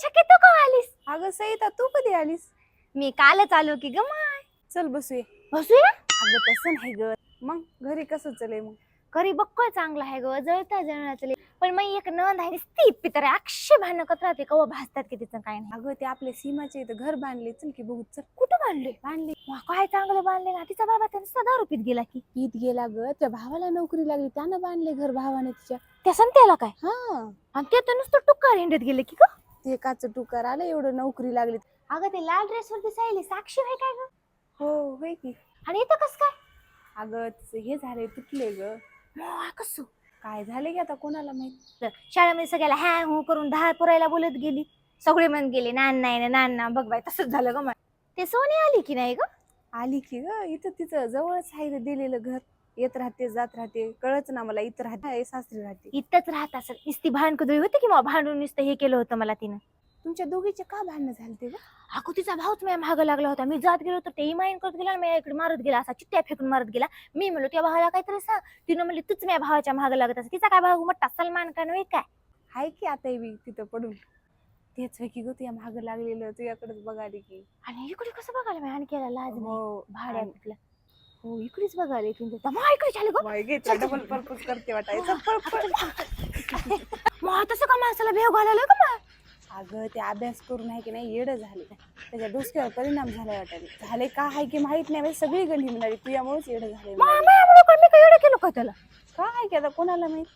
छके तू का आलीस? अगं सईता तू कधी आलीस? मी कालच आलो की ग माय. चल बसूया. बसूया? अगं तसं नाही ग. मग घरी कसं चले मग? घरी बघ चांगला आहे ग? जळता जळणाचं पण मग एक नंद आहे ती पितर अक्षय भांडण करत राहते. कवा भासतात की तिचं काय नाही. अगं ते आपल्या सीमाच्या इथं घर बांधले. चल की बघू चल. कुठं बांधले? बांधले. वा, काय चांगलं बांधले ना. तिचा बाबा त्यांचा दारू पीत गेला की. ईद गेला ग. त्या भावाला नोकरी लागली त्यानं बांधले घर भावाने तिच्या. त्या संत्याला काय? हा. आणि ते तर नुसतं टुक्कार हिंडत गेले की ग. ते काच टुकार आलं एवढं नोकरी लागली. अगं ते लाल ड्रेस वरती सायली साक्षी आहे काय ग? हो होय की. आणि इथं कस काय? अगं तिचं हे झाले तुटले ग. कसं? काय झाले की आता कोणाला माहीत? शाळेमध्ये सगळ्याला हॅ हू करून दहा पुरायला बोलत गेली. सगळे म्हण गेले नान नाही ना नान. ना बघ बाय तसंच झालं ग माय ते सोनी आली की नाही ग? आली की ग इथं तिचं जवळच आहे दिलेलं घर. येत राहते जात राहते कळच ना मला इथं राहते सासरी राहते. इथंच राहत असेल. नुसती भांडकुदळी होती की मग भांडून नुसतं हे केलं होतं मला तिनं? तुमच्या दोघीचे का भांडणं झाले ते अगो तिचा भाऊच माझ्या मागं लागला होता. मी जात गेलो तर तेही माईन करत गेला आणि मी इकडे मारत गेला. असा चित्त्या फेकून मारत गेला. मी म्हणलो त्या भावाला काहीतरी सांग. तिनं म्हणली तूच माझ्या भावाच्या मागं लागत असं तिचा काय भाऊ मोठा सलमान खान होय काय? आहे की आता बी तिथं पडून. तेच होय की ग तुझ्या माग लागलेलं तुझ्याकडेच बघाली की. आणि इकडे कसं बघायला मी आणखी लाज नाही. हो भाड्या कुठल्या हो इकडेच बघायला तर मग इकडे झालं ग डबल पर्पज करते वाटायचं. मग तसं का माणसाला भेव घालायला का मग? अगं ते अभ्यास करून आहे की नाही येडं झाले. त्याच्या डोसक्यावर परिणाम झालाय वाटायला झाले का आहे की माहीत नाही बाई, सगळी गंडी म्हणाली तुझ्यामुळेच येडं झाले. काय मी काय केलं का त्याला? का आहे की आता कोणाला माहीत?